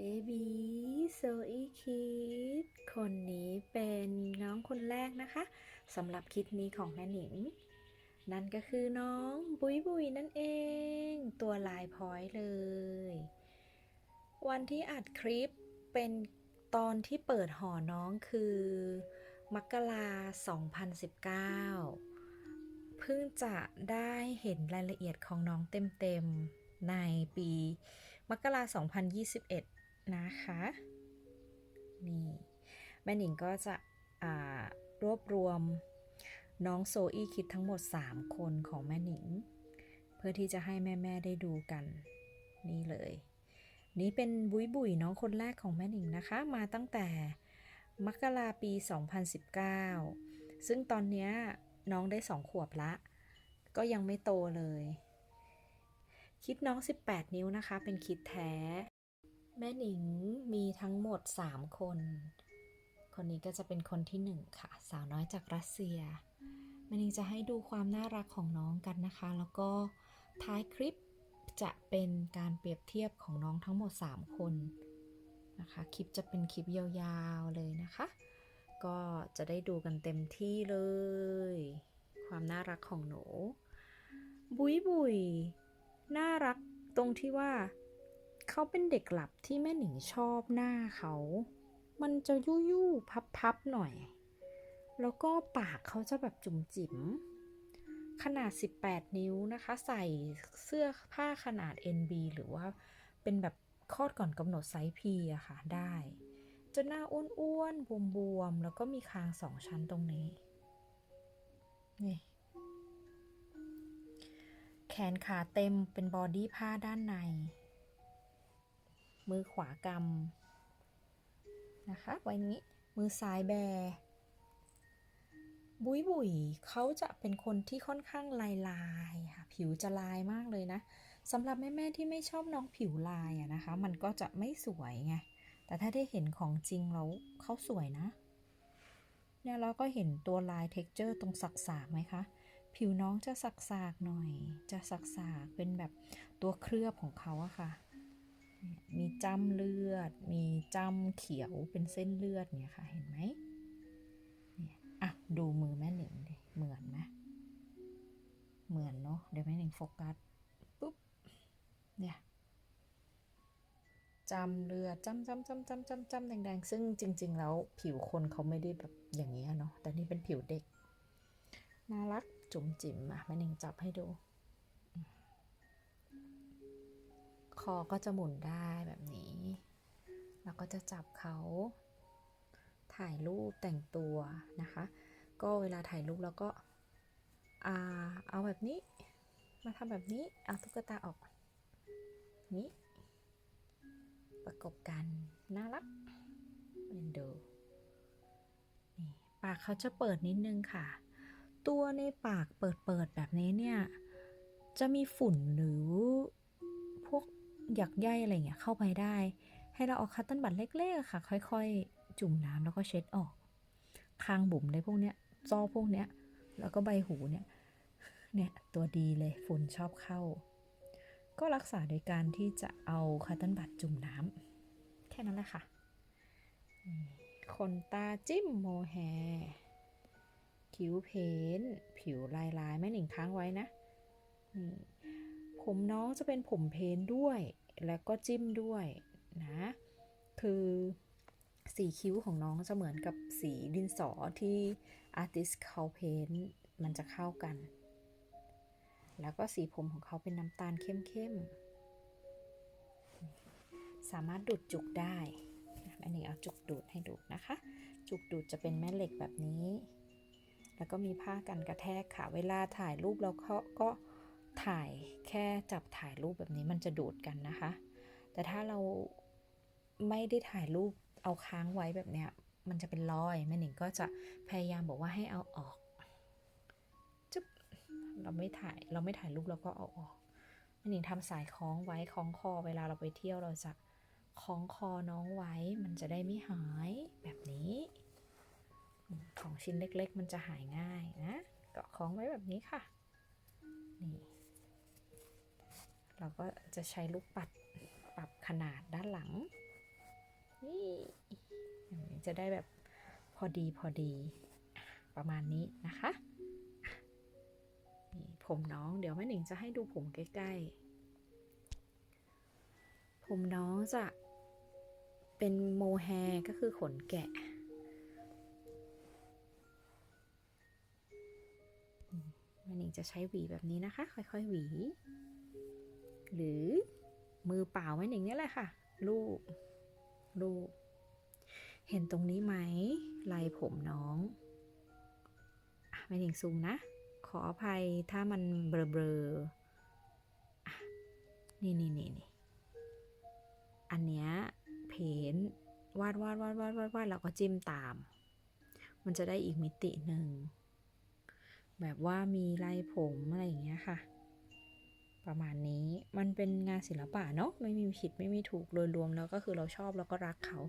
เบบีโซอีคิดคนนี้เป็นน้องคนแรกนะคะสำหรับคลิปนี้ของแม่หนิง นั่นก็คือน้องบุยบุยนั่นเอง ตัวลายพ้อยเลย วันที่อัดคลิปเป็นตอนที่เปิดห่อน้องคือ มกรา2019 เพิ่งจะได้เห็นรายละเอียดของน้องเต็มๆ ในปีมกรา2021 นะคะ นี่ แม่หนิงก็จะรวบรวมน้องโซอี้คิดทั้งหมด 3 คนของแม่หนิง เพื่อที่จะให้แม่ๆได้ดูกัน นี่เลย นี่เป็นบุยบุยน้องคนแรกของแม่หนิงนะคะ มาตั้งแต่มกราปี 2019 ซึ่งตอนนี้น้องได้2ขวบละ ก็ยังไม่โตเลย คิดน้อง 18 นิ้วนะคะ เป็นคิดแท้ แม่หนิงมีทั้งหมด 3 คน คนนี้ก็จะเป็นคนที่ 1 ค่ะ สาวน้อยจากรัสเซีย แม่หนิงจะให้ดูความน่ารักของน้องกันนะคะ แล้วก็ท้ายคลิปจะเป็นการเปรียบเทียบของน้องทั้งหมด 3 คนนะคะ คลิปจะเป็นคลิปยาวๆเลยนะคะ ก็จะได้ดูกันเต็มที่เลย ความน่ารักของหนู บุยบุยน่ารักตรงที่ว่า เขาเป็นเด็กหลับที่แม่หนิงชอบหน้าเขา มันจะยุยยุพับพับๆหน่อย แล้วก็ปากเขาจะแบบจุ๋มจิ๋ม ขนาด 18 นิ้วนะคะ ใส่เสื้อผ้าขนาด NB หรือว่าเป็นแบบคลอดก่อนกำหนดไซส์ P อะค่ะได้ จะหน้าอ้วนๆ บวมๆ แล้วก็มีคางสองชั้นตรงนี้ นี่แขนขาเต็มเป็นบอดี้ผ้าด้านใน มือขวากำนะคะ ไว้นี้ มือซ้ายแบ บุยบุยเขาจะเป็นคนที่ค่อนข้างลายลายค่ะ ผิวจะลายมากเลยนะสำหรับแม่ ๆ ที่ไม่ชอบน้องผิวลายอะนะคะ มันก็จะไม่สวยไง แต่ถ้าได้เห็นของจริงแล้วเขาสวยนะ เนี่ยเราก็เห็นตัวลายเท็กเจอร์ตรงสักสาไหมคะผิวน้องจะสักสากๆหน่อย จะสักสากๆ เป็นแบบตัวเคลือบของเขาอะค่ะเนี่ย มีจ้ำเลือด มีจ้ำเขียวเป็นเส้นเลือดเนี่ยค่ะ เห็นไหมเนี่ยอะดูมือแม่หนิงดิเหมือนไหมเหมือนเนาะเดี๋ยวแม่หนิงโฟกัสปุ๊บเนี่ยจำเลือดจำจำจำจำจำจำแดงๆซึ่งจริง ๆ แล้วผิวคนเขาไม่ได้แบบอย่างนี้ยเนาะแต่นี่เป็นผิวเด็กน่ารักจุ๋มจิ๋มอะแม่หนิงจับให้ดู คอก็จะหมุนได้แบบนี้ แล้วก็จะจับเขา ถ่ายรูปแต่งตัวนะคะ ก็เวลาถ่ายรูปแล้วก็อาเอาแบบนี้ มาทำแบบนี้ เอาตุ๊กตาออก นี้ ประกบกัน น่ารักเอ็นดูนี่ปากเขาจะเปิดนิดนึงค่ะ ตัวในปากเปิดเปิดแบบนี้เนี่ย จะมีฝุ่นหรือ หยักใยอะไรเงี้ยเข้าไปได้ ให้เราเอาคัตเติ้ลบัตเล็กๆค่ะ ค่อย ๆ จุ่มน้ำแล้วก็เช็ดออกคางบุ๋มในพวกเนี้ยจอพวกเนี้ย แล้วก็ใบหูเนี่ยเนี่ยตัวดีเลยฝุ่นชอบเข้า ก็รักษาโดยการที่จะเอาคัตเติ้ลบัตจุ่มน้ำแค่นั้นแหละค่ะขนตาจิ้มโมแฮคิ้วเพ้น ผิวลายลายแม่หนิงค้างไว้นะ ผมน้องจะเป็นผมเพ้นด้วย แล้วก็จิ้มด้วยนะ คือสีคิ้วของน้องจะเหมือนกับสีดินสอที่อาร์ติสเขาเพ้นมันจะเข้ากัน แล้วก็สีผมของเขาเป็นน้ำตาลเข้มๆ สามารถดูดจุกได้อันนี้เอาจุกดูดให้ดูนะคะ จุกดูดจะเป็นแม่เหล็กแบบนี้ แล้วก็มีผ้ากันกระแทกค่ะ เวลาถ่ายรูปเราก็ก็ ถ่ายแค่จับถ่ายรูปแบบนี้มันจะดูดกันนะคะ แต่ถ้าเราไม่ได้ถ่ายรูปเอาค้างไว้แบบเนี้ย มันจะเป็นรอยแม่หนิงก็จะพยายามบอกว่าให้เอาออกจุ๊บเราไม่ถ่ายเราไม่ถ่ายรูปเราก็เอาออกแม่หนิงทำสายคล้องไว้คล้องคอเวลาเราไปเที่ยวเราจะคล้องคอน้องไว้ มันจะได้ไม่หายแบบนี้ ของชิ้นเล็กๆ มันจะหายง่ายนะก็คล้องไว้แบบนี้ค่ะ นี่ เราก็จะใช้ลูกปัดปรับขนาดด้านหลัง นี่อย่างนี้จะได้แบบพอดีพอดีประมาณนี้นะคะนี่ผมน้องเดี๋ยวแม่หนิงจะให้ดูผมใกล้ๆ ผมน้องจะเป็นโมแฮก็คือขนแกะแม่หนิงจะใช้หวีแบบนี้นะคะ ค่อยๆหวี หรือมือเปล่าแม่หนิงนี่ยแหละค่ะ ลูบลูบเห็นตรงนี้ไหมลายผมน้องอแม่หนิงซูมนะ ขออภัยถ้ามันเบลอๆอะนี่นี่นี่นี่อันเนี้ยเพนวาดวาดวาดวาดวาดวาดแล้วก็จิ้มตาม มันจะได้อีกมิติหนึ่ง แบบว่ามีลายผมอะไรอย่างเงี้ยค่ะ ประมาณนี้มันเป็นงานศิลปะเนาะไม่มีผิดไม่มีถูกโดยรวมแล้วก็คือเราชอบแล้วก็รักเขา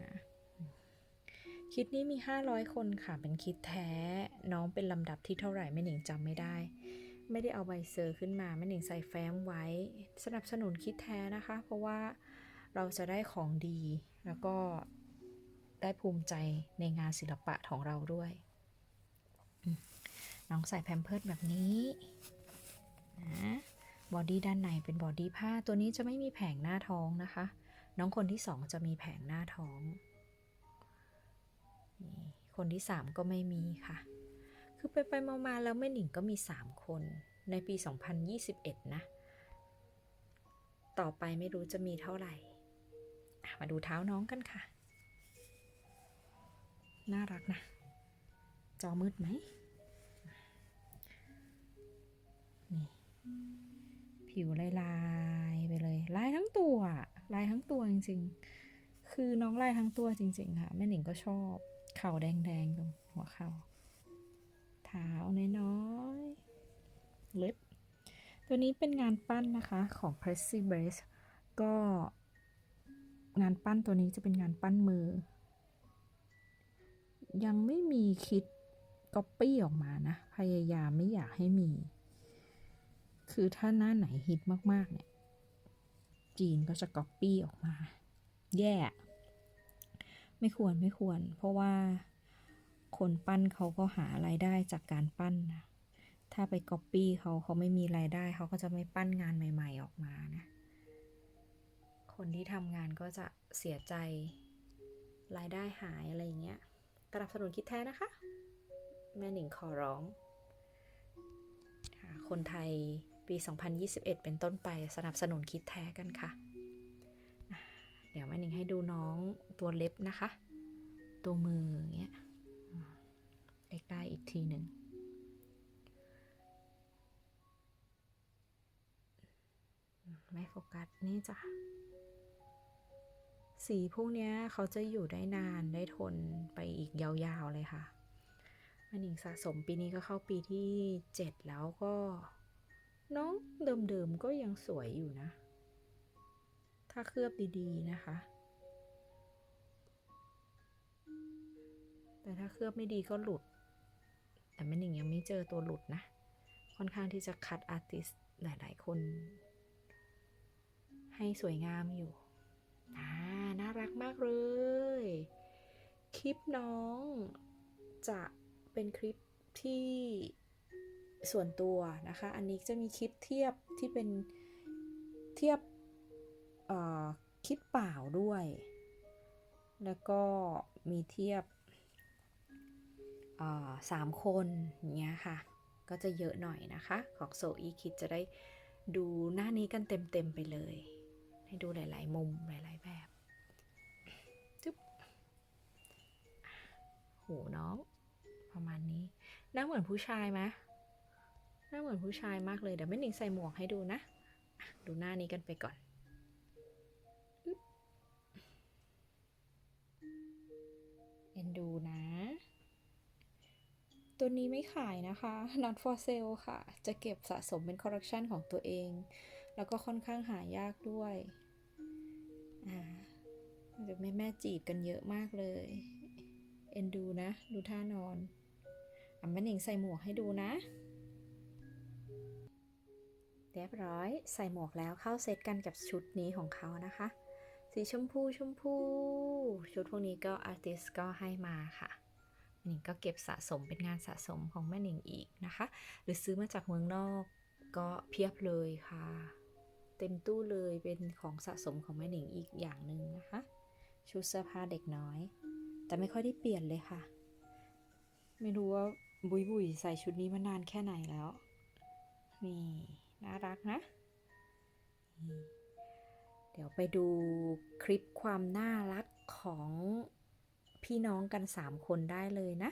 นะคิดนี้มี 500 คนค่ะ เป็นคิดแท้ น้องเป็นลำดับที่เท่าไหร่แม่หนิงจำไม่ได้ ไม่ได้เอาใบเซอร์ขึ้นมาแม่หนิงใส่แฟ้มไว้ สนับสนุนคิดแท้นะคะ เพราะว่าเราจะได้ของดี แล้วก็ได้ภูมิใจในงานศิลปะของเราด้วย น้องใส่แพมเพิร์ดแบบนี้ นะบอดี้ด้านในเป็นบอดี้ผ้าตัวนี้จะไม่มีแผงหน้าท้องนะคะ น้องคนที่สองจะมีแผงหน้าท้องนี่คนที่สามก็ไม่มีค่ะ คือไปไปมามาแล้วแม่หนิงก็มีสามคนในปี 2021 นะ ต่อไปไม่รู้จะมีเท่าไหร่ มาดูเท้าน้องกันค่ะ น่ารักนะ จอมืดไหมนี่ ผิวลายลายไปเลยลายทั้งตัวลายทั้งตัวจริงๆ คือน้องลายทั้งตัวจริง ๆ ค่ะ แม่หนิงก็ชอบ เข่าแดงๆตรงหัวเข่าเท้าน้อยๆเล็บ ตัวนี้เป็นงานปั้นนะคะของ p r e s s y b r a c e ก็งานปั้นตัวนี้จะเป็นงานปั้นมือ ยังไม่มีคิดก๊อปปี้ออกมานะ พยายามไม่อยากให้มี คือถ้าหน้าไหนฮิตมากๆเนี่ย จีนก็จะก๊อปปี้ออกมา แย่ไม่ควรไม่ควร เพราะว่าคนปั้นเขาก็หารายได้จากการปั้นนะถ้าไปก๊อปปี้เขาเขาไม่มีรายได้ เขาก็จะไม่ปั้นงานใหม่ ๆ ออกมานะ คนที่ทำงานก็จะเสียใจรายได้หายอะไรอย่างเงี้ยสนับสนุนคิดแท้นะคะ แม่หนิงขอร้อง คนไทย ปี 2021 เป็นต้นไปสนับสนุนคิดแท้กันค่ะ เดี๋ยวแม่หนิงให้ดูน้องตัวเล็บนะคะ ตัวมืออย่างเงี้ยใกล้ๆอีกทีหนึ่งไม่โฟกัส นี่จ้ะ สีพวกเนี้ยเขาจะอยู่ได้นานได้ทนไปอีกยาวๆเลยค่ะแม่หนิงสะสมปีนี้ก็เข้าปีที่ 7 แล้วก็ น้องเดิมๆก็ยังสวยอยู่นะ ถ้าเคลือบดีๆนะคะ แต่ถ้าเคลือบไม่ดีก็หลุด แต่แม่หนิงยังไม่เจอตัวหลุดนะ ค่อนข้างที่จะคัดอาร์ติสหลายๆคน ให้สวยงามอยู่อ่าน่ารักมากเลย คลิปน้องจะเป็นคลิปที่ ส่วนตัวนะคะ อันนี้จะมีคลิปเทียบที่เป็นเทียบคลิปเปล่าด้วย แล้วก็มีเทียบสามคนอย่างเงี้ยค่ะ ก็จะเยอะหน่อยนะคะ ของโซอีคิดจะได้ดูหน้านี้กันเต็มๆไปเลย ให้ดูหลาย ๆ มุมหลาย ๆ แบบจุ๊บหูน้อง ประมาณนี้น้าเหมือนผู้ชายไหม หน้าเหมือนผู้ชายมากเลย เดี๋ยวแม่หนิงใส่หมวกให้ดูนะ ดูหน้านี้กันไปก่อน เอ็นดูนะ ตัวนี้ไม่ขายนะคะ not for sale ค่ะ จะเก็บสะสมเป็นคอลเลคชันของตัวเอง แล้วก็ค่อนข้างหายากด้วย อ่าเดี๋ยวแม่แม่จีบกันเยอะมากเลย เอ็นดูนะ ดูท่านอนอะแม่หนิงใส่หมวกให้ดูนะ เรียบร้อยใส่หมวกแล้วเข้าเซตกันกับชุดนี้ของเขานะคะ สีชมพูชมพู ชุดพวกนี้ก็อาร์ติสก็ให้มาค่ะแม่หนิงก็เก็บสะสมเป็นงานสะสมของแม่หนิงอีกนะคะ หรือซื้อมาจากเมืองนอกก็เพียบเลยค่ะ เต็มตู้เลยเป็นของสะสมของแม่หนิงอีกอย่างหนึ่งนะคะ ชุดเสื้อผ้าเด็กน้อย แต่ไม่ค่อยได้เปลี่ยนเลยค่ะ ไม่รู้ว่าบุยบุยใส่ชุดนี้มานานแค่ไหนแล้ว นี่ น่ารักนะ เดี๋ยวไปดูคลิปความน่ารักของพี่น้องกัน 3 คนได้เลยนะ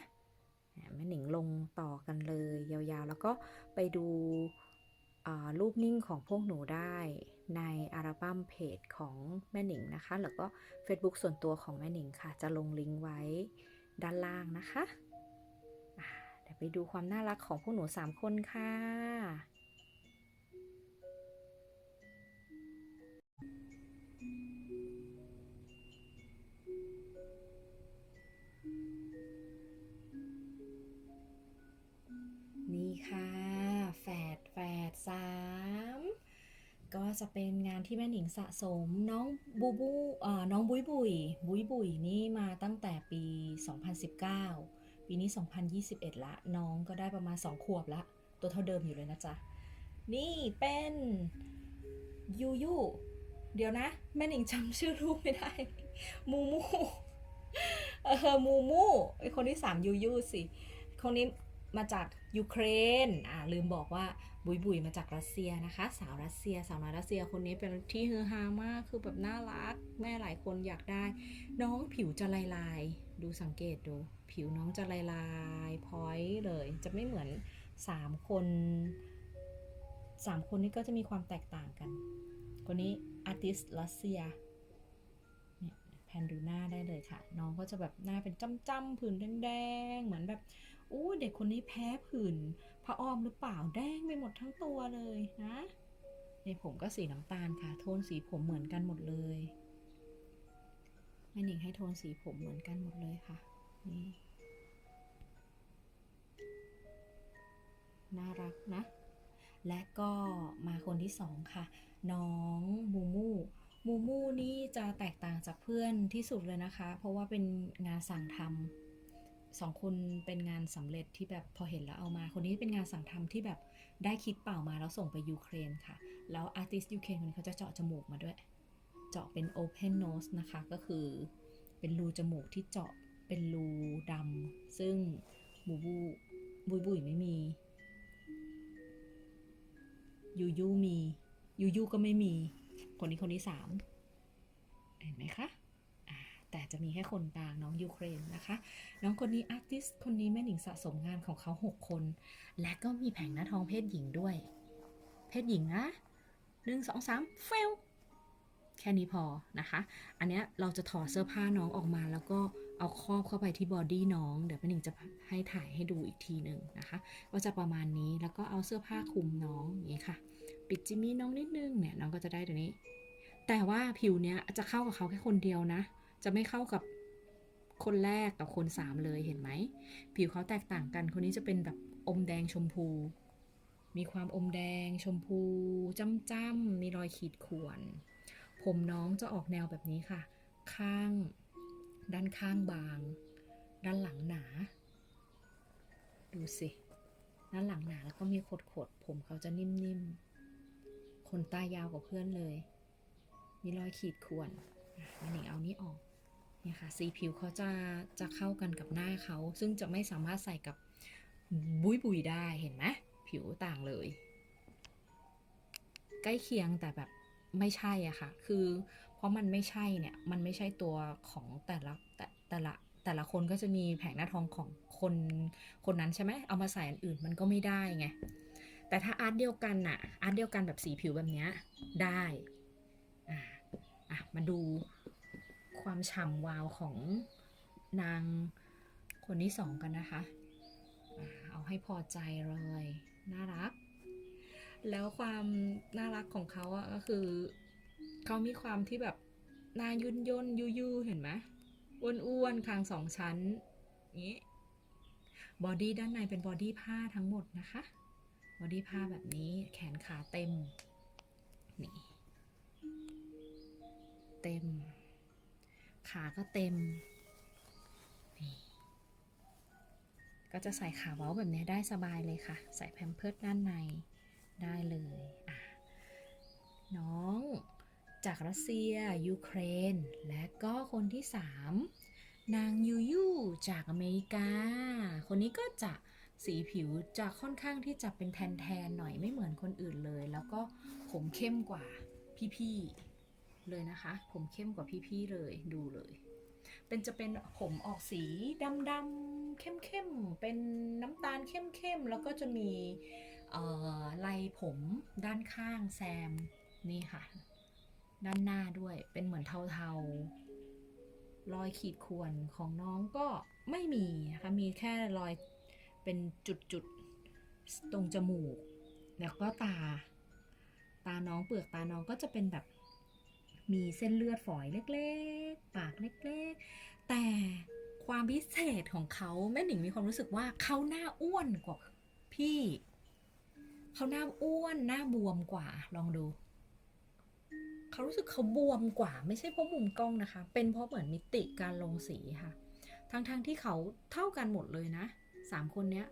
แม่หนิงลงต่อกันเลย ยาวๆ แล้วก็ไปดูรูปนิ่งของพวกหนูได้ในอัลบั้มเพจของแม่หนิงนะคะ แล้วก็ Facebook ส่วนตัวของแม่หนิงค่ะ จะลงลิงก์ไว้ด้านล่างนะคะอะเดี๋ยวไปดูความน่ารักของพวกหนู 3 คนค่ะ จะเป็นงานที่แม่หนิงสะสมน้องบูบูอ่อน้องบุยบุยบุยบุยนี่มาตั้งแต่ปี 2019 ปีนี้ 2021 ละ น้องก็ได้ประมาณ 2 ขวบละ ตัวเท่าเดิมอยู่เลยนะจ๊ะ นี่เป็นยูยูเดี๋ยวนะ แม่หนิงจำชื่อลูกไม่ได้ มูมูเออมูมูไอคนที่ 3 ยูยูสิ คนนี้มาจากยูเครนอ่าลืมบอกว่า บุยบุยมาจากรัสเซียนะคะ สาวรัสเซีย สาวน้อยรัสเซียคนนี้เป็นที่ฮือฮามากคือแบบน่ารัก แม่หลายคนอยากได้ น้องผิวจะลายลายดูสังเกตดู ผิวน้องจะลายลายพอยเลย จะไม่เหมือน 3 คน 3 คนนี้ก็จะมีความแตกต่างกัน คนนี้อาร์ติสรัสเซียเนี่ยแพนดูหน้าได้เลยค่ะ น้องก็จะแบบหน้าเป็นจ้ำๆผื่นแดงๆ เหมือนแบบอู้เด็กคนนี้แพ้ผื่น พระอ้อมหรือเปล่าแดงไปหมดทั้งตัวเลยนะในผมก็สีน้ำตาลค่ะ โทนสีผมเหมือนกันหมดเลยแม่หนิงให้โทนสีผมเหมือนกันหมดเลยค่ะ นี่ น่ารักนะ และก็มาคนที่สองค่ะ น้องมูมูมูมูนี่จะแตกต่างจากเพื่อนที่สุดเลยนะคะ เพราะว่าเป็นงานสั่งทำ สองคนเป็นงานสำเร็จที่แบบพอเห็นแล้วเอามา คนนี้เป็นงานสั่งทำที่แบบได้คิดเปล่ามาแล้วส่งไปยูเครนค่ะ แล้วอาร์ติสต์ยูเครนคนนี้เขาจะเจาะจมูกมาด้วย เจาะเป็น Open Nose นะคะ ก็คือเป็นรูจมูกที่เจาะเป็นรูดำซึ่งบูบูบุยบุยไม่มี ยูยูมี ยูยูก็ไม่มี คนนี้คนที่สามเห็นไหมคะ จะมีแค่คนกลางน้องยูเครนนะคะ น้องคนนี้อาร์ติสคนนี้แม่หนิงสะสมงานของเขา 6 คน และก็มีแผงหน้าท้องเพศหญิงด้วย เพศหญิงนะหนึ่งสองสามเฟลแค่นี้พอนะคะ อันเนี้ยเราจะถอดเสื้อผ้าน้องออกมาแล้วก็เอาครอบเข้าไปที่บอดี้น้อง เดี๋ยวแม่หนิงจะให้ถ่ายให้ดูอีกทีหนึ่งนะคะว่าจะประมาณนี้แล้วก็เอาเสื้อผ้าคลุมน้องอย่างนี้ค่ะ ปิดจิมมี่น้องนิดนึงเนี่ยน้องก็จะได้ตัวนี้ แต่ว่าผิวเนี้ยจะเข้ากับเขาแค่คนเดียวนะ จะไม่เข้ากับคนแรกกับคนสามเลยเห็นไหม ผิวเขาแตกต่างกันคนนี้จะเป็นแบบอมแดงชมพู มีความอมแดงชมพูจ้ำๆมีรอยขีดข่วน ผมน้องจะออกแนวแบบนี้ค่ะ ข้าง ด้านข้างบาง ด้านหลังหนา ดูสิด้านหลังหนาแล้วก็มีขดๆผมเขาจะนิ่มๆขนตายาวกว่าเพื่อนเลย มีรอยขีดข่วนนนี้เอานี้ออก เนี่ยค่ะ สีผิวเขาจะจะเข้ากันกับหน้าเขา ซึ่งจะไม่สามารถใส่กับบุยบุยได้เห็นไหมผิวต่างเลย ใกล้เคียงแต่แบบไม่ใช่อะค่ะ คือเพราะมันไม่ใช่เนี่ย มันไม่ใช่ตัวของแต่ละแต่แต่ละแต่ละคนก็จะมีแผงหน้าท้องของคนคนนั้นใช่ไหมเอามาใส่อันอื่นมันก็ไม่ได้ไง แต่ถ้าอาร์ตเดียวกันอะอาร์ตเดียวกันแบบสีผิวแบบเนี้ยได้ อะอะมาดู ความฉ่ำวาวของนางคนที่สองกันนะคะ เอาให้พอใจเลย น่ารัก แล้วความน่ารักของเขาอะก็คือเขามีความที่แบบหน้ายุ่นย่นยุยูเห็นไหมอ้วนๆคางสองชั้นนี้บอดี้ด้านในเป็นบอดี้ผ้าทั้งหมดนะคะ บอดี้ผ้าแบบนี้แขนขาเต็ม นี่ เต็ม ขาก็เต็ม ก็จะใส่ขาเว้าแบบนี้ได้สบายเลยค่ะ ใส่แพมเพิร์ดด้านในได้เลยอะน้องจากรัสเซีย ยูเครน และก็คนที่ 3 นางยูยูจากอเมริกา คนนี้ก็จะสีผิวจะค่อนข้างที่จะเป็นแทนๆหน่อยไม่เหมือนคนอื่นเลย แล้วก็ผมเข้มกว่าพี่ๆ เลยนะคะ ผมเข้มกว่าพี่ๆเลยดูเลย เป็นจะเป็นผมออกสีดำๆเข้มๆเป็นน้ำตาลเข้มๆแล้วก็จะมีลายผมด้านข้างแซมนี่ค่ะ ด้านหน้าด้วยเป็นเหมือนเทาๆรอยขีดข่วนของน้องก็ไม่มีนะคะมีแค่รอยเป็นจุดๆตรงจมูก แล้วก็ตา ตาน้องเปลือกตาน้องก็จะเป็นแบบ มีเส้นเลือดฝอยเล็กๆ ปากเล็กๆ แต่ความพิเศษของเขาแม่หนิงมีความรู้สึกว่าเขาหน้าอ้วนกว่าพี่เขาหน้าอ้วนหน้าบวมกว่าลองดูเขารู้สึกเขาบวมกว่า ไม่ใช่เพราะมุมกล้องนะคะ เป็นเพราะเหมือนมิติการลงสีค่ะทั้งๆทที่เขาเท่ากันหมดเลยนะสามคนเนี้ย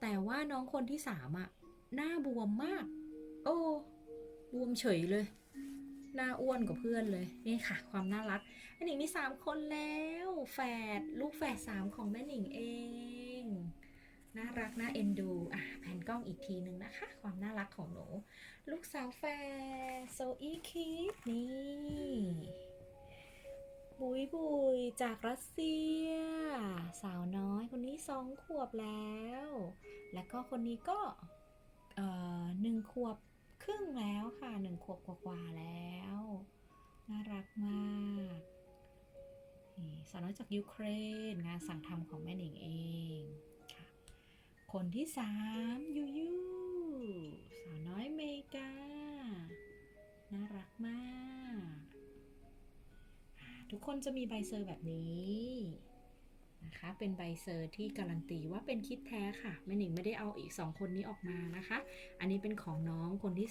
แต่ว่าน้องคนที่สามอะหน้าบวมมาก โอ้บวมเฉยเลย หน้าอ้วนกว่าเพื่อนเลยนี่ค่ะ ความน่ารักแม่หนิงมีสามคนแล้วแฝดลูกแฝดสามของแม่หนิงเอง น่ารักน่าเอ็นดูอะแผ่นกล้องอีกทีนึงนะคะ ความน่ารักของหนู ลูกสาวแฝดโซอีคิดนี่บุยบุยจากรัสเซีย สาวน้อยคนนี้สองขวบแล้ว แล้วก็คนนี้ก็เอ่อหนึ่งขวบ รึ่งแล้วค่ะหนึ่งขวบกว่าๆแล้ว น่ารักมากสาวน้อยจากยูเครนงานสั่งทำของแม่หนิงเองค่ะคนที่สามยูยูสาวน้อยเมกา น่ารักมาก ทุกคนจะมีใบเซอร์แบบนี้ นะคะ เป็นใบเซอร์ที่การันตีว่าเป็นคิดแท้ค่ะแม่หนิงไม่ได้เอาอีก 2 คนนี้ออกมานะคะ อันนี้เป็นของน้องคนที่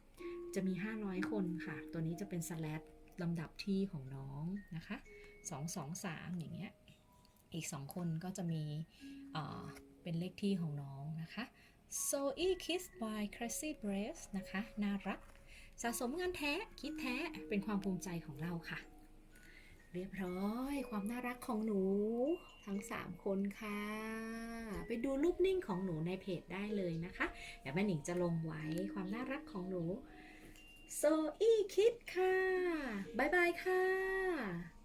3 จะมี 500 คนค่ะ ตัวนี้จะเป็นสแลดลำดับที่ของน้องนะคะ2 2 3อย่างเงี้ย อีก 2 คนก็จะมีเอ่อเป็นเลขที่ของน้องนะคะ Zoe Kiss by Crazy Breast นะคะ น่ารัก สะสมงานแท้ คิดแท้ เป็นความภูมิใจของเราค่ะ เรียบร้อย ความน่ารักของหนูทั้ง 3 คนค่ะ ไปดูรูปนิ่งของหนูในเพจได้เลยนะคะเดี๋ยวแม่หนิงจะลงไว้ความน่ารักของหนูโซอี้คิดค่ะ บ๊ายบายค่ะ